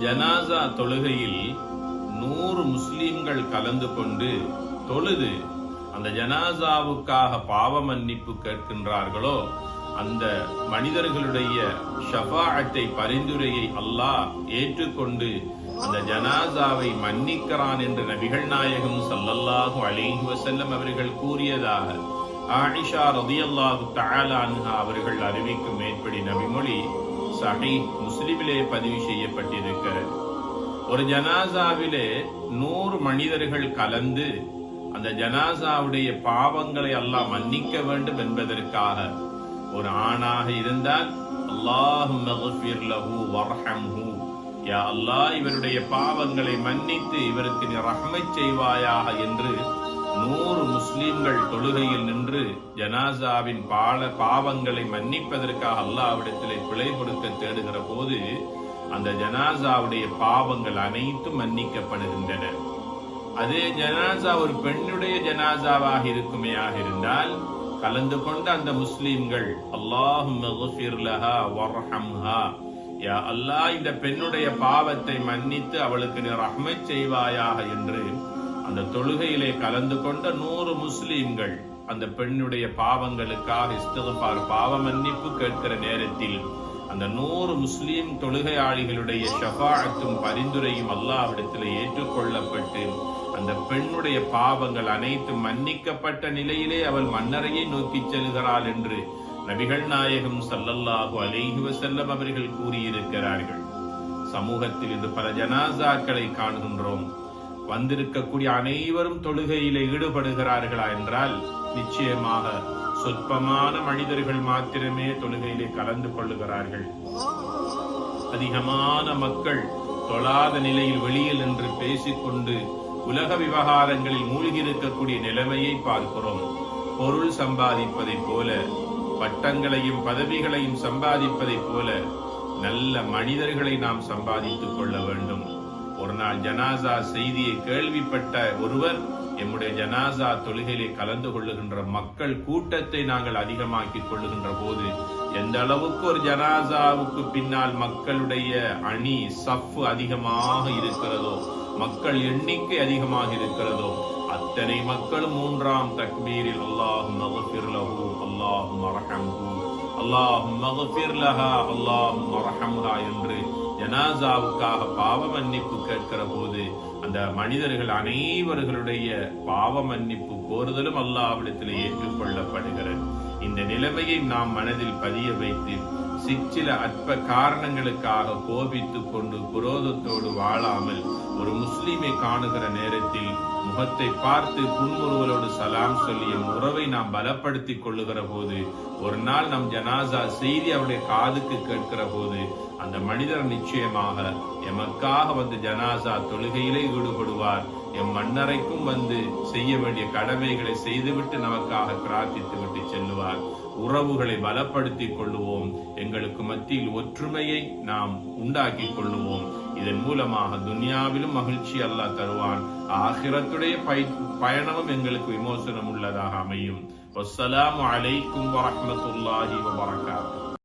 ஜனாசா தொழுகையில் நூறு முஸ்லீம்கள் கலந்து கொண்டு தொழுது அந்த ஜனாசாவுக்காக பாவ மன்னிப்பு கேட்கின்றார்களோ அந்த மனிதர்களுடைய ஷஃபாஅத்தை பரிந்துரையை அல்லாஹ் ஏற்றுக்கொண்டு அந்த ஜனாசாவை மன்னிக்கிறான் என்று நபிகள் நாயகம் சல்லல்லாஹு அலைஹி வசல்லம் அவர்கள் கூறியதாக ஆயிஷா ரதியல்லாஹு தஆலா அவர்கள் அறிவிக்கும் மேற்படி நபிமொழி சஹி முஸ்லிமிலே பதிவு செய்யப்பட்டிருக்க ஒரு ஜனாசாவிலே நூறு மனிதர்கள் கலந்து அந்த ஜனாசாவுடைய பாவங்களை அல்லாஹ் மன்னிக்க வேண்டும் என்பதற்காக ஒரு ஆணாக இருந்தால் அல்லாஹும் யா அல்லாஹ் இவருடைய பாவங்களை மன்னித்து இவருக்கு நீ செய்வாயாக என்று நூறு முஸ்லீம்கள் தொழுகையில் நின்று ஜனாசாவின் பால பாவங்களை மன்னிப்பதற்காக அல்லாவிடத்திலே பிழை கொடுக்க தேடுகிற போது அந்த ஜனாசாவுடைய பாவங்கள் அனைத்தும் மன்னிக்கப்படுகின்றன. அதே ஜனாசா ஒரு பெண்ணுடைய ஜனாசாவாக இருக்குமையாக இருந்தால் கலந்து கொண்ட அந்த முஸ்லீம்கள் அல்லாஹும் யா அல்லாஹ் இந்த பெண்ணுடைய பாவத்தை மன்னித்து அவளுக்கு நீ ரஹ்மத் செய்வாயாக என்று அந்த தொழுகையிலே கலந்து கொண்ட நூறு முஸ்லிம்கள் அந்த பெண்ணுடைய பாவங்களுக்காக இஸ்திகபார் பாவ மன்னிப்பு கேட்கிற நேரத்தில் அந்த நூறு முஸ்லிம் தொழுகையாளிகளுடைய ஷஃபாஅத்தும் பரிந்துரையும் அல்லாவிடத்தில் ஏற்றுக்கொள்ளப்பட்டு அந்த பெண்ணுடைய பாவங்கள் அனைத்தும் மன்னிக்கப்பட்ட நிலையிலே அவள் மன்னரையை நோக்கி செல்கிறாள் என்று நபிகள் நாயகம் சல்லல்லாஹு அலைஹி வசல்லம் அவர்கள் கூறியிருக்கிறார்கள். சமூகத்தில் இன்று பல ஜனாசாக்களை காணுகின்றோம். வந்திருக்கக்கூடிய அனைவரும் தொழுகையிலே ஈடுபடுகிறார்களா என்றால் நிச்சயமாக சொற்பமான மனிதர்கள் மாத்திரமே தொழுகையிலே கலந்து கொள்ளுகிறார்கள். அதிகமான மக்கள் தொழாத நிலையில் வெளியில் நின்று பேசிக்கொண்டு உலக விவகாரங்களில் மூழ்கி இருக்கக்கூடிய நிலைமையை பார்க்கிறோம். பொருள் சம்பாதிப்பதைப் போல பட்டங்களையும் பதவிகளையும் சம்பாதிப்பதைப் போல நல்ல மனிதர்களை நாம் சம்பாதித்துக் கொள்ள வேண்டும். ஒரு நாள் ஜனாசா செய்தியை கேள்விப்பட்ட ஒருவர் எம்முடைய ஜனாசா தொழுகையிலே கலந்து கொள்ளுகின்ற மக்கள் கூட்டத்தை நாங்கள் அதிகமாக்கிக் கொள்ளுகின்ற போது எந்த அளவுக்கு ஒரு ஜனாசாவுக்கு பின்னால் மக்களுடைய அணி சஃப் அதிகமாக இருக்கிறதோ மக்கள் எண்ணிக்கை அதிகமாக இருக்கிறதோ அத்தனை மக்களும் மூன்றாம் தக்பீரில் அல்லாஹும் மகஃபிர் அல்லாஹும் அரஹம்ஹு அல்லாஹும் மகஃபிர் அல்லாஹும் என்று ஜனாசாவுக்காக பாவ மன்னிப்பு கேட்கிற போது அந்த மனிதர்கள் அனைவர்களுடைய பாவ மன்னிப்பு கோருதலும் அல்லாவிடத்தில் ஏற்றுக்கொள்ளப்படுகிறது. இந்த நிலைமையை நாம் மனதில் பதிய வைத்து சிற்சில அற்ப காரணங்களுக்காக கோபித்து கொண்டு குரோதத்தோடு வாழாமல் ஒரு முஸ்லீமை காணுகிற நேரத்தில் முகத்தை பார்த்து புன்முறுவலோடு சலாம் சொல்லி உறவை நாம் பலப்படுத்தி கொள்ளுகிற போது ஒரு நாள் நம் ஜனாசா செய்தி அவருடைய காதுக்கு கேட்கிற போது அந்த மனிதர் நிச்சயமாக எமக்காக வந்து ஜனாசா தொழுகையிலே ஈடுபடுவார் எம் மன்னரைக்கும் வந்து செய்ய வேண்டிய கடமைகளை செய்துவிட்டு நமக்காக பிரார்த்தித்து விட்டு செல்லுவார். உறவுகளை பலப்படுத்திக் கொள்ளுவோம். எங்களுக்கு மத்தியில் ஒற்றுமையை நாம் உண்டாக்கி கொள்ளுவோம். இதன் மூலமாக துனியாவிலும் மகிழ்ச்சி அல்லாஹ் தருவான். ஆகிரத்துடைய பயணமும் எங்களுக்கு விமோசனம் உள்ளதாக அமையும் அலைக்கும் வரமத்துல்லாஹி வரகாத்து